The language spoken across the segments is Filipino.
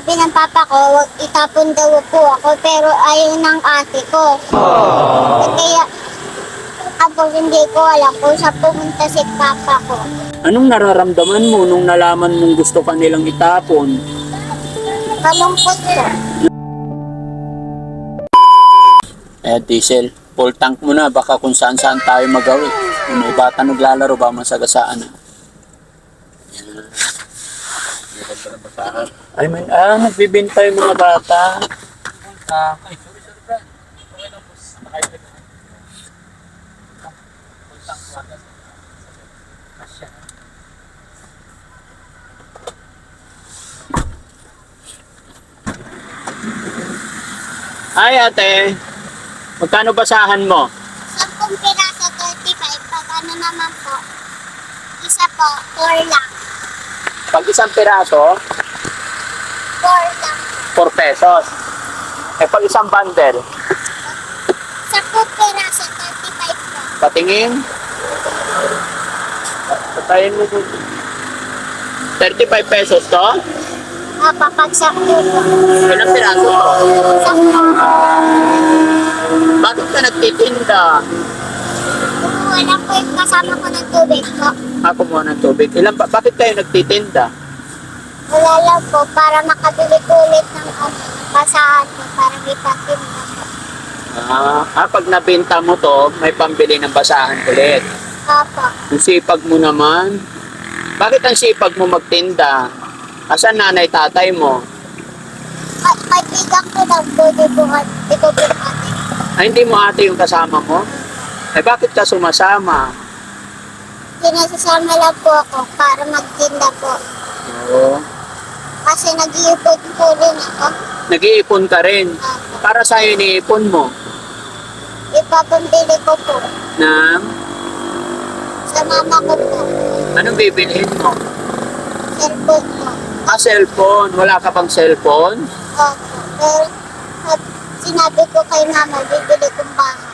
sabi ng papa ko, wag itapon daw po ako, pero ayaw ng ate ko. Kaya, ako hindi ko alam kung saan pumunta si papa ko. Anong nararamdaman mo nung nalaman mong gusto ka nilang itapon? Kalungkot ko. Eh, diesel, full tank mo na. Baka kung saan saan tayo magawi. Kung may bata naglalaro, ba masagasaan na. Ay, may, ah, nagbibinta yung mga bata. Ay, ate. Magkano basahan mo? Sampung piraso, 35. Pag ano naman po, isa po, 4 lang. Pag isang piraso, 4 lang. 4 pesos. Eh, pag isang bundle, Sampung piraso, 35 po. patingin. Patayin mo dun. 35 pesos to? Apa, pag po. Ilang piraso to? Sakto. Bakit ka nagtitinda? Wala po yung kasama ko ng tubig po. Ako mo ng tubig. Ilan ba? Bakit kayo nagtitinda? Wala lang po, para makabili ko ulit ng ano, basahan ko, para may patinda. Ah, ah, pag nabenta mo to, may pambili ng basahan ulit. Opo. Ang sipag mo naman. Bakit ang sipag mo magtinda? Asan nanay tatay mo? At kaibigan ko di po, di ko po ate. Ay, hindi mo ate yung kasama mo? Eh, bakit ka sumasama? Kinasasama lang po ako para magtinda po. Oo. Kasi nag-iipon po rin ako. Nag-iipon ka rin. Opo. Para sa iniipon mo. Ipapambili ko po Na, sa mama ko po. anong bibilhin mo? Cellphone po. Ah, cellphone. Wala ka bang cellphone? Opo. Pero sinabi ko kay mama, bibili kong bahay.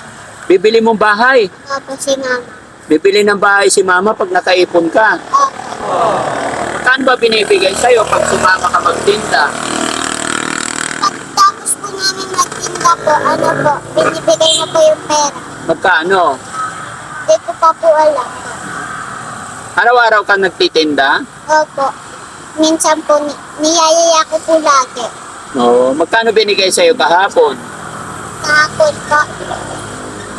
Bibili mong bahay. Opo, si mama. Bibili ng bahay si mama pag nakaipon ka. Opo. Saan ba binibigay sa'yo pag sumama ka magtinda? Pagtapos po namin magtinda po, ano po, binibigay na po yung pera. Magkano? Hindi ko pa po alam. Araw-araw ka nagtitinda? Opo. Minsan po, ni- niyayaya ko po lagi. Oo. Magkano binigay sa'yo kahapon? Kahapon po,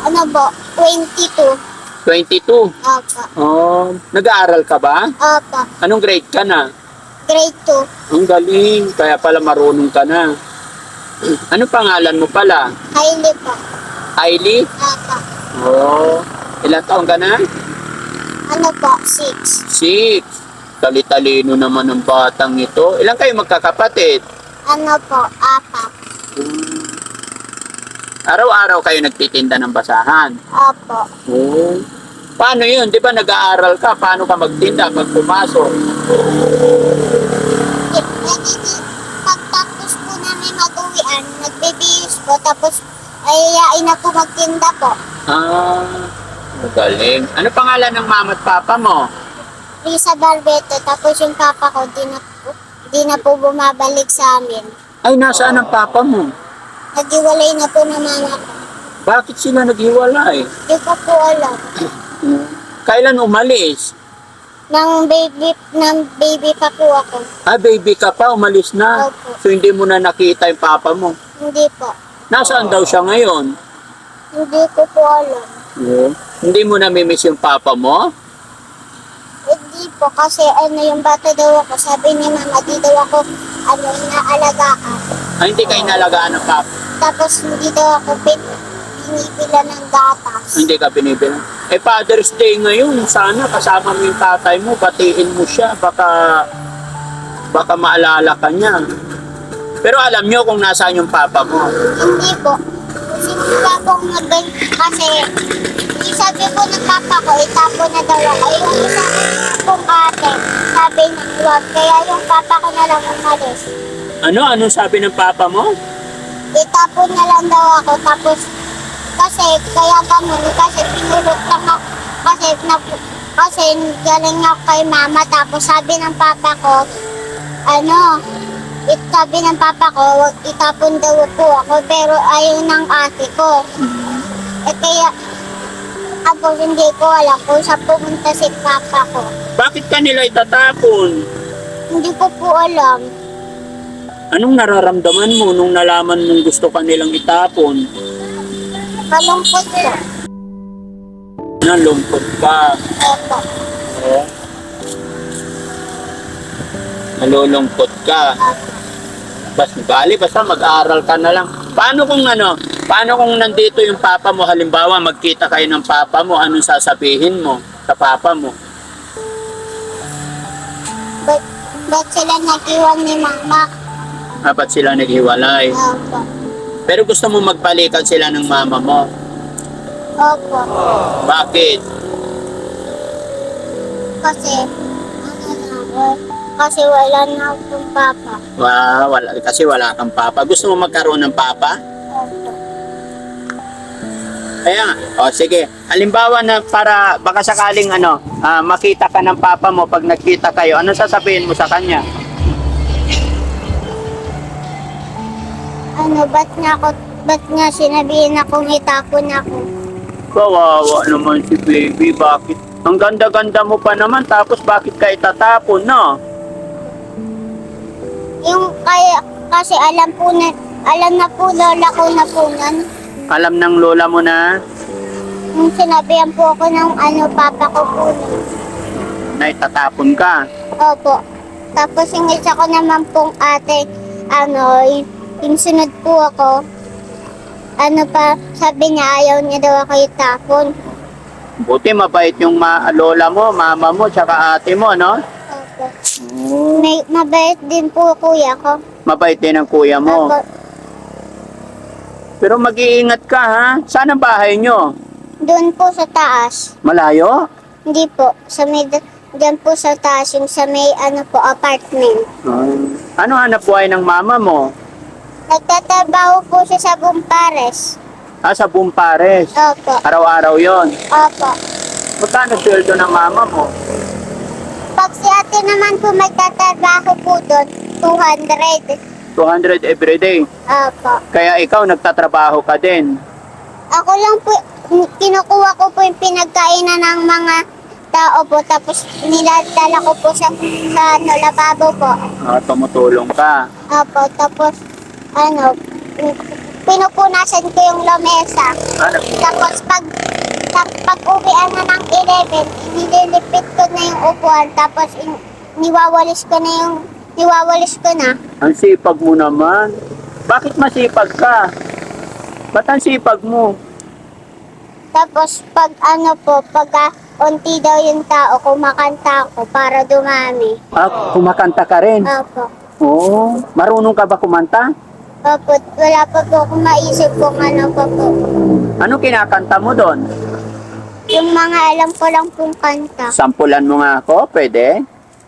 ano po, 22. 22. Opo. Oh, nag-aaral ka ba? Opo. Anong grade ka na? Grade 2. Ang galing. Kaya pala marunong ka na. Ano pangalan mo pala? Haili po. Kylie? Opo. Oo. Ilang taon ka na? Ano po, 6. Six. Tali-talino naman ng batang ito. Ilang kayo magkakapatid? Ano po, 4. Araw-araw kayo nagtitinda ng basahan. Opo. Oo. Paano yun? Di ba nag-aaral ka? Paano ka magtinda pag pumasok? Pagtapos po namin mag-uwian, nagbibihis po, tapos ayayain na po magtinda po. Ah, magaling. Ano pangalan ng mama at papa mo? Risa Barbete, tapos yung papa ko, di na po, di na po bumabalik sa amin. Ay, nasaan ang papa mo? Nagiwalay na po ng mama ko. Bakit sila naghiwalay? Di ko po alam. Kailan umalis? Nang baby, nang baby pa po ako. Ah, baby ka pa, umalis na. Opo. So, hindi mo na nakita yung papa mo. Hindi po. Nasaan daw siya ngayon? Hindi ko po alam. Hindi mo namimiss yung papa mo? Hindi po, kasi ano yung bata daw ako, sabi ni mama, di daw ako, ano, inaalagaan. Ah, hindi kayo nalagaan ng papa. Tapos hindi daw ako pin, pinipila ng gatas. Hindi ka binibilang. Eh, Father's Day ngayon. Sana kasama mo yung tatay mo. Batiin mo siya. Baka, baka maalala ka niya. Pero alam niyo kung nasaan yung papa mo. Hindi po. Simula pong nag kasi yung sabi po ng papa ko, itapo na daw ako. Ay, yung isa pong ate, sabi na huwag. Kaya yung papa ko na lang umalis. Ano? Ano sabi ng papa mo? Itapon na lang daw ako. Tapos, kasi, kaya ganun, kasi pinulot lang ako. Kasi, na, kasi galing ako kay mama. Tapos sabi ng papa ko, ano, it, sabi ng papa ko, itapon daw po ako, pero ayaw ng ate ko. Eh kaya, ako hindi ko alam kung saan pumunta si papa ko. Bakit ka nila itatapon? Hindi ko po alam. Anong nararamdaman mo nung nalaman mong gusto ka nilang itapon? Malungkot ko. Nalungkot ka. Opo. Nalulungkot ka. Bas, bali, basta mag-aaral ka na lang. Paano kung ano, paano kung nandito yung papa mo, halimbawa magkita kayo ng papa mo, anong sasabihin mo sa papa mo? Ba't, ba't sila nag-iwan ni mama? Ba't sila naghiwalay? Opo. Pero gusto mo magpalikan sila ng mama mo. Opo. Bakit? Kasi, ano na, wa- kasi wala na akong papa. Wa- wala, kasi wala kang papa. Gusto mo magkaroon ng papa? Opo. Kaya nga. O sige. Halimbawa na para baka sakaling ano, ah, makita ka ng papa mo pag nagkita kayo, ano sasabihin mo sa kanya? Ano, ba't nga ako, ba't nga sinabihin akong itapon ako? Kawawa naman si baby. Bakit? Ang ganda-ganda mo pa naman tapos bakit ka itatapon, no? Yung kaya, kasi alam po na, alam na po lola ko na po nun. Alam ng lola mo na Nung sinabihan po ako ng ano, papa ko po nun. na itatapon ka. Opo. Tapos yung isa ko naman pong ate, ano, yung, sunod po ako, ano pa, sabi niya ayaw niya daw ako itapon. Buti mabait yung ma- lola mo, mama mo, tsaka ate mo, no? Opo. May, mabait din po kuya ko. Mabait din ang kuya mo. Opo. Pero mag-iingat ka, ha? Saan ang bahay nyo? Doon po sa taas. Malayo? Hindi po. Sa may, dyan po sa taas, yung sa may, ano po, apartment. Ano hanap buhay ng mama mo? Nagtatrabaho po siya sa Bumpares. Ah, sa Bumpares. Opo. Araw-araw yon. Opo. Magkano sweldo ng mama mo? Pag si ate naman po magtatrabaho po doon, 200. 200 everyday. Opo. Kaya ikaw nagtatrabaho ka din. Ako lang po, kinukuha ko po yung pinagkainan ng mga tao po, tapos niladala ko po sa, sa ano, lababo po. Ah, tumutulong ka. Opo, tapos, ano, pinupunasan ko yung lamesa. Nag- Tapos pag pag, pag uwian na ng 11, nililipit ko na yung upuan, tapos in, niwawalis ko na yung, niwawalis ko na. ang sipag mo naman. Bakit masipag ka? Ba't ang sipag mo? Tapos pag ano po, pag ah, unti daw yung tao, kumakanta ako para dumami. Ah, kumakanta ka rin. Opo. Oo. Marunong ka ba kumanta? Opo, wala pa po akong maisip kung ano pa po. Ano kinakanta mo doon? Yung mga alam ko lang pong kanta. Sampulan mo nga ako, pwede?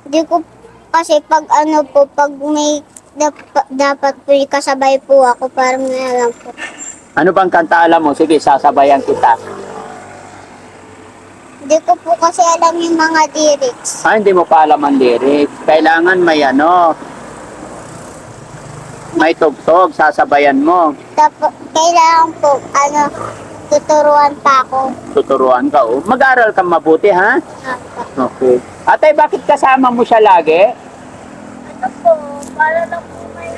Di ko, kasi pag ano po, pag may dapat, dapat po kasabay po ako para may alam po. Ano bang kanta alam mo? Sige, sasabayan kita. Di ko po kasi alam yung mga lyrics. Ah, hindi mo pa alam ang lyrics. Kailangan may ano, may tugtog, sasabayan mo. Tapos, kailangan po, ano, tuturuan pa ako. Tuturuan ka, oh. Mag-aral ka mabuti, ha? Opo. Okay. Ate, bakit kasama mo siya lagi? Ano po, para lang po may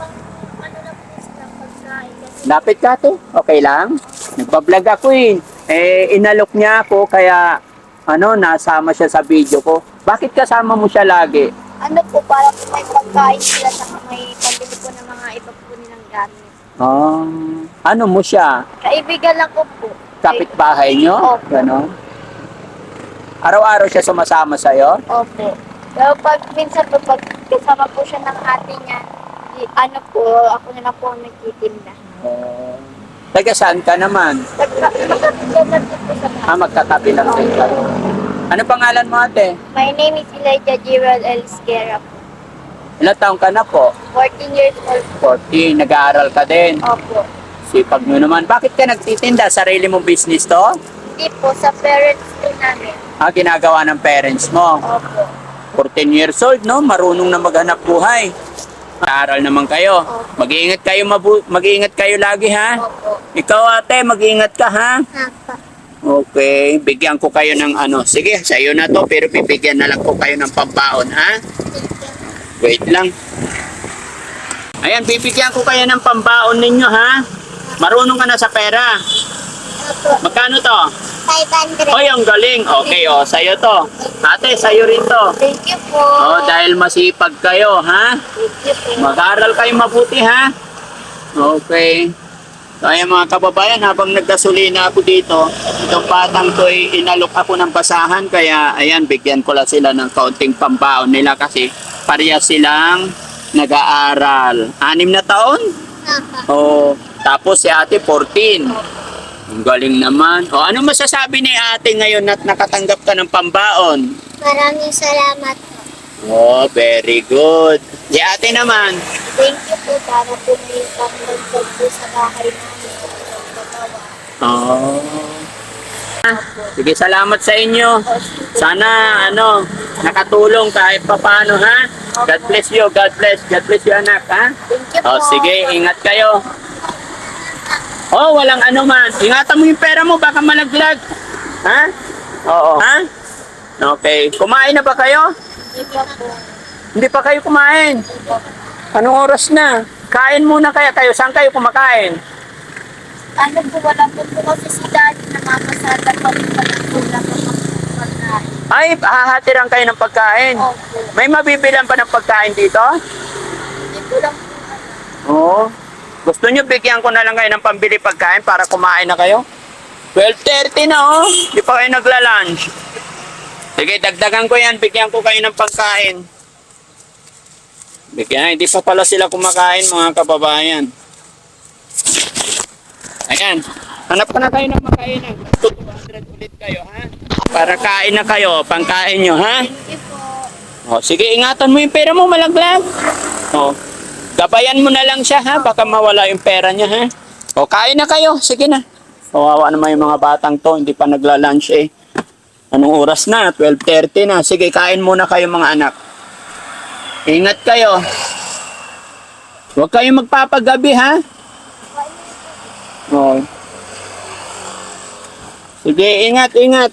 pang, ano lang po sila pagkain. Kasi Lapit ka, ate. Okay lang? Nagbablog ako, eh. Eh, inalok niya ako, kaya, ano, nasama siya sa video ko. Bakit kasama mo siya lagi? ano po, para po may pagkain sila sa may pabili po ng mga iba po nilang gamit. Ah, ano mo siya? Kaibigan lang ko po. Kapitbahay niyo? Opo. Ganon. Araw-araw siya sumasama sa'yo? Opo. Pero pag minsan po, pag kasama po siya ng ate niya, i- ano po, ako na lang po ang nagtitinda. Uh, taga saan ka naman? Magkakasama po sa bahay. Ah, magkatabi lang sa. Ano pangalan mo ate? My name is Elijah Gerald L. Po. Ilang taong ka na po? 14 years old 14. Nag-aaral ka din. Opo. Sipag nyo naman. Bakit ka nagtitinda? Sarili mong business to? Hindi po, sa parents po namin. Ah, ginagawa ng parents mo. Opo. 14 years old, no? Marunong na maghanap buhay. Aral naman kayo. Mag-iingat kayo, mabu- mag-iingat kayo lagi ha. Opo. Ikaw ate, mag-iingat ka ha. Apa. Okay, bigyan ko kayo ng ano. Sige, sa'yo na to, pero bibigyan na lang ko kayo ng pambaon ha. Wait lang. Ayan, bibigyan ko kayo ng pambaon ninyo ha. Marunong ka na sa pera. Magkano to? 500. Oy, ang galing. Okay, oh, sa'yo to. Ate, sa'yo rin to. Thank you po. Oh, dahil masipag kayo, ha? Thank you po. Mag-aral kayo mabuti, ha? Okay. So, ayan mga kababayan, habang nagkasulina ako dito, itong batang to ay inalok ako ng basahan, kaya ayan, bigyan ko lang sila ng kaunting pambaon nila kasi pareha silang nag-aaral. Anim na taon? Apa. Oh, tapos si ate 14. Ang galing naman. O, ano masasabi ni ate ngayon at nakatanggap ka ng pambaon? Maraming salamat po. Oh, very good. Si ate naman. Thank you po para po may pangdagdag po sa bahay namin. Oh. Sige, salamat sa inyo. Sana, ano, nakatulong kahit papano, ha? God bless you, God bless. God bless you, anak, ha? Thank you po. Oh, sige, ingat kayo. Oh, walang ano man. Ingatan mo yung pera mo, baka malaglag. Ha? Oo. Ha? Okay. Kumain na ba kayo? Po. Hindi pa kayo kumain. Anong oras na? Kain muna kaya kayo. Saan kayo kumakain? Ano po, wala po po kasi si daddy na mamasada pa rin po lang ang pagkain. Ay, hahatiran kayo ng pagkain. May mabibilan pa ng pagkain dito? Hindi lang. Oo. Gusto nyo bigyan ko na lang kayo ng pambili pagkain para kumain na kayo? 12.30 na oh. Di pa kayo nagla-lunch. Sige, dagdagan ko yan. Bigyan ko kayo ng pagkain. Bigyan. Hindi pa pala sila kumakain mga kababayan. Ayan. Hanap ka na kayo ng makainan. 200 ulit kayo, ha? Para kain na kayo. Pangkain nyo, ha? Thank you po. O, sige, ingatan mo yung pera mo, malaglag. O, gabayan mo na lang siya, ha? Baka mawala yung pera niya, ha? O, kain na kayo. Sige na. Kawawa naman yung mga batang to, hindi pa nagla-lunch eh. Anong oras na? 12.30 na. Sige, kain muna kayo mga anak. Ingat kayo. Huwag kayong magpapagabi, ha? O. Sige, ingat, ingat.